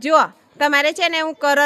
જુઓ તમારે છે ને હું કર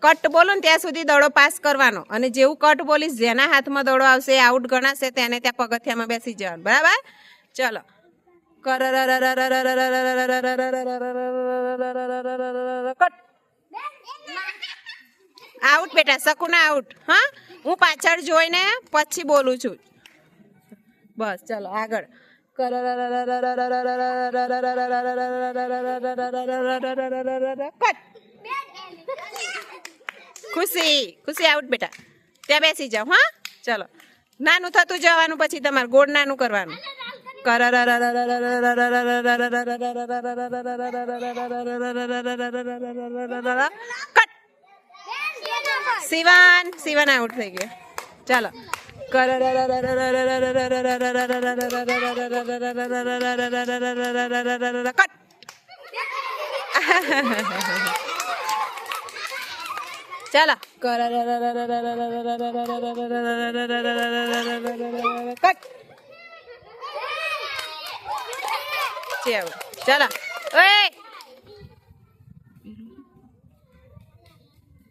કટ બોલું ને ત્યાં સુધી દડો પાસ કરવાનો અને જેવું કટ બોલીશ જેના હાથમાં દડો આવશે એ આઉટ ગણાશે તેને ત્યાં પગથિયામાં બેસી જવાનું બરાબર ચલો કર કટ આઉટ બેટા શકુના આઉટ હા હું પાછળ જોઈને પછી બોલું છું બસ ચલો આગળ ખુશી ખુશી આઉટ બેટા. ત્યાં બેસી જાઓ હા? ચલો. નાનું થતું જવાનું પછી તમારે ગોળ નાનું કરવાનું. કટ સિવાન શિવાન આઉટ થઈ ગયો. ચાલો. કટ ચાલો કટ ચાલો ચાલો